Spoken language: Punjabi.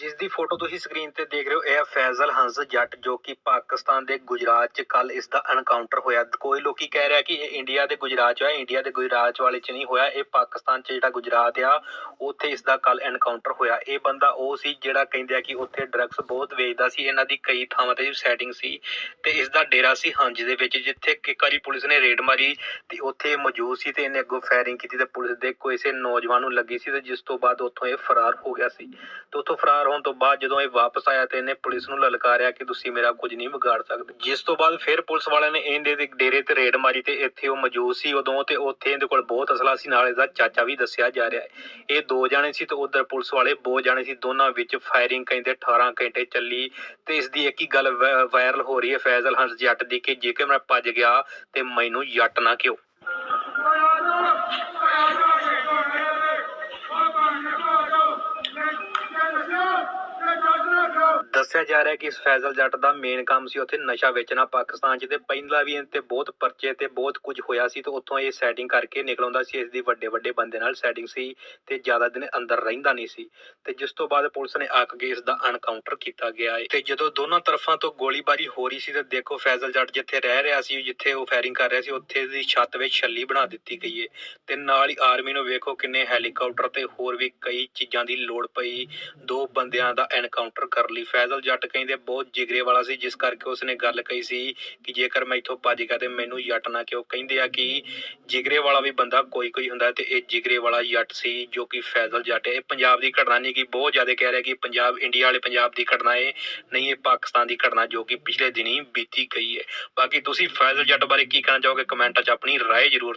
ਜਿਸ ਦੀ ਫੋਟੋ ਤੁਸੀਂ ਸਕਰੀਨ ਤੇ ਦੇਖ ਰਹੇ ਹੋ, ਇਹ ਹੈ ਫੈਜ਼ਲ ਹੰਸ ਜੱਟ ਜੋ ਕਿ ਪਾਕਿਸਤਾਨ ਦੇ ਗੁਜਰਾਤ 'ਚ ਕੱਲ ਇਸ ਦਾ ਐਨਕਾਊਂਟਰ ਹੋਇਆ। ਕੋਈ ਲੋਕੀ ਕਹਿ ਰਿਹਾ ਕਿ ਇਹ ਇੰਡੀਆ ਦੇ ਗੁਜਰਾਤ 'ਚ ਹੋਇਆ ਇੰਡੀਆ ਦੇ ਗੁਜਰਾਤ ਵਾਲੇ 'ਚ ਨਹੀਂ ਹੋਇਆ। ਇਹ ਪਾਕਿਸਤਾਨ 'ਚ ਜਿਹੜਾ ਗੁਜਰਾਤ ਆ, ਉੱਥੇ ਇਸ ਦਾ ਕੱਲ ਐਨਕਾਊਂਟਰ ਹੋਇਆ। ਇਹ ਬੰਦਾ ਉਹ ਸੀ ਜਿਹੜਾ ਕਹਿੰਦੇ ਆ ਕਿ ਉੱਥੇ ਡਰੱਗਸ ਬਹੁਤ ਵੇਚਦਾ ਸੀ, ਇਹਨਾਂ ਦੀ ਕਈ ਥਾਵਾਂ ਤੇ ਸੈਟਿੰਗ ਸੀ ਤੇ ਇਸ ਦਾ ਡੇਰਾ ਸੀ ਹੰਜ ਦੇ ਵਿੱਚ, ਜਿੱਥੇ ਕਿ ਇੱਕ ਵਾਰੀ ਪੁਲਿਸ ਨੇ ਰੇਡ ਮਾਰੀ ਤੇ ਉੱਥੇ ਮੌਜੂਦ ਸੀ ਤੇ ਇਹਨੇ ਅੱਗੋਂ ਫਾਇਰਿੰਗ ਕੀਤੀ ਤੇ ਪੁਲਿਸ ਦੇ ਕੋਈ ਕਿਸੇ ਨੌਜਵਾਨ ਨੂੰ ਲੱਗੀ ਸੀ ਤੇ ਜਿਸ ਤੋਂ ਬਾਅਦ ਉੱਥੋਂ ਇਹ ਫਰਾਰ ਹੋ ਗਿਆ ਸੀ। ਤੇ ਉੱਥੋਂ ਫਰਾਰ ਹੋਣ ਤੋਂ ਬਾਅਦ ਜਦੋਂ ਇਹ ਵਾਪਸ ਆਇਆ ਤੇ ਇਹਨੇ ਪੁਲਿਸ ਨੂੰ ਲਲਕਾਰਿਆ ਕਿ ਤੁਸੀਂ ਮੇਰਾ ਕੁਝ ਨਹੀਂ ਵਿਗਾੜ ਸਕਦੇ। ਜਿਸ ਤੋਂ ਬਾਅਦ ਫਿਰ ਪੁਲਿਸ ਵਾਲਿਆਂ ਨੇ ਇਹਦੇ ਦੇ ਡੇਰੇ ਤੇ ਰੇਡ ਮਾਰੀ ਤੇ ਇੱਥੇ ਉਹ ਮੌਜੂਦ ਸੀ ਉਦੋਂ ਤੇ ਉੱਥੇ ਇਹਦੇ ਕੋਲ ਬਹੁਤ ਅਸਲਾ ਸੀ, ਨਾਲ ਇਹਦਾ ਚਾਚਾ ਵੀ ਦੱਸਿਆ ਜਾ ਰਿਹਾ ਹੈ। ਇਹ ਦੋ ਜਾਣੇ ਸੀ ਤੇ ਉਧਰ ਪੁਲਿਸ ਵਾਲੇ ਬਹੁਤ ਜਾਣੇ ਸੀ, ਦੋਨਾਂ ਵਿੱਚ ਫਾਇਰਿੰਗ ਕਹਿੰਦੇ 18 ਘੰਟੇ ਚੱਲੀ ਤੇ ਇਸ ਦੀ ਇੱਕ ਹੀ ਗੱਲ ਵਾਇਰਲ ਹੋ ਰਹੀ ਹੈ ਫੈਜ਼ਲ ਹੰਸ ਜੱਟ ਦੀ ਕਿ ਜੇਕਰ ਮੈਂ ਭੱਜ ਗਿਆ ਤੇ ਮੈਨੂੰ ਜੱਟ ਨਾ ਕਿਉਂ। ਦੱਸਿਆ ਜਾ ਰਿਹਾ ਕਿ ਇਸ ਫੈਜ਼ਲ ਜੱਟ ਦਾ ਮੇਨ ਕੰਮ ਸੀ ਉੱਥੇ ਨਸ਼ਾ ਵੇਚਣਾ ਪਾਕਿਸਤਾਨ 'ਚ ਤੇ ਪਹਿਲਾਂ ਵੀ ਇਹਦੇ ਬਹੁਤ ਪਰਚੇ ਤੇ ਬਹੁਤ ਕੁਝ ਹੋਇਆ ਸੀ ਤੇ ਉੱਥੋਂ ਇਹ ਸੈਟਿੰਗ ਕਰਕੇ ਨਿਕਲ ਸੀ ਇਸ ਦੀ ਵੱਡੇ ਵੱਡੇ ਬੰਦੇ ਨਾਲ ਸੈਟਿੰਗ ਸੀ ਤੇ ਜ਼ਿਆਦਾ ਦਿਨ ਅੰਦਰ ਰਹਿੰਦਾ ਨਹੀਂ ਸੀ ਤੇ ਜਿਸ ਤੋਂ ਬਾਅਦ ਪੁਲਿਸ ਨੇ ਅੱਕ ਕੇ ਇਸ ਦਾ ਅਨਕਾਊਂਟਰ ਕੀਤਾ ਗਿਆ ਤੇ ਜਦੋਂ ਦੋਨਾਂ ਤਰਫਾਂ ਤੋਂ ਗੋਲੀਬਾਰੀ ਹੋ ਰਹੀ ਸੀ ਤੇ ਦੇਖੋ ਫੈਜ਼ਲ ਜੱਟ ਜਿੱਥੇ ਰਹਿ ਰਿਹਾ ਸੀ, ਜਿੱਥੇ ਉਹ ਫਾਇਰਿੰਗ ਕਰ ਰਿਹਾ ਸੀ, ਉੱਥੇ ਦੀ ਛੱਤ ਵਿੱਚ ਛੱਲੀ ਬਣਾ ਦਿੱਤੀ ਗਈ ਹੈ ਤੇ ਨਾਲ ਹੀ ਆਰਮੀ ਨੂੰ ਵੇਖੋ ਕਿੰਨੇ ਹੈਲੀਕਾਪਟਰ ਤੇ ਹੋਰ ਵੀ ਕਈ ਚੀਜ਼ਾਂ ਦੀ ਲੋੜ ਪਈ, ਦੋ ਬੰਦਿਆਂ ਦਾ ਐਨਕਾਊਂਟਰ ਕਰ ਲਈ। ਫੈਜ਼ਲ ਜੱਟ ਕਹਿੰਦੇ ਬਹੁਤ ਜਿਗਰੇ ਵਾਲਾ ਸੀ, ਜਿਸ ਕਰਕੇ ਉਸਨੇ ਗੱਲ ਕਹੀ ਸੀ ਕਿ ਜੇਕਰ ਮੈਂ ਇੱਥੋਂ ਭੱਜ ਗਿਆ ਤੇ ਮੈਨੂੰ ਜੱਟ ਨਾ ਕਿਉਂ? ਕਹਿੰਦੇ ਆ ਕਿ ਜਿਗਰੇ ਵਾਲਾ ਵੀ ਬੰਦਾ ਕੋਈ ਕੋਈ ਹੁੰਦਾ ਤੇ ਇਹ ਜਿਗਰੇ ਵਾਲਾ ਜੱਟ ਸੀ ਜੋ ਕਿ ਫੈਜ਼ਲ ਜੱਟ ਹੈ। ਇਹ ਪੰਜਾਬ ਦੀ ਘਟਨਾ ਨਹੀਂ ਕਿ ਬਹੁਤ ਜ਼ਿਆਦਾ ਕਹਿ ਰਿਹਾ ਕਿ ਪੰਜਾਬ, ਇੰਡੀਆ ਵਾਲੇ ਪੰਜਾਬ ਦੀ ਘਟਨਾ ਹੈ, ਨਹੀਂ, ਇਹ ਪਾਕਿਸਤਾਨ ਦੀ ਘਟਨਾ ਜੋ ਕਿ ਪਿਛਲੇ ਦਿਨੀ ਬੀਤੀ ਗਈ ਹੈ। ਬਾਕੀ ਤੁਸੀਂ ਫੈਜ਼ਲ ਜੱਟ ਬਾਰੇ ਕੀ ਕਹਿਣਾ ਚਾਹੋਗੇ? ਕਮੈਂਟਾਂ 'ਚ ਆਪਣੀ ਰਾਏ ਜ਼ਰੂਰ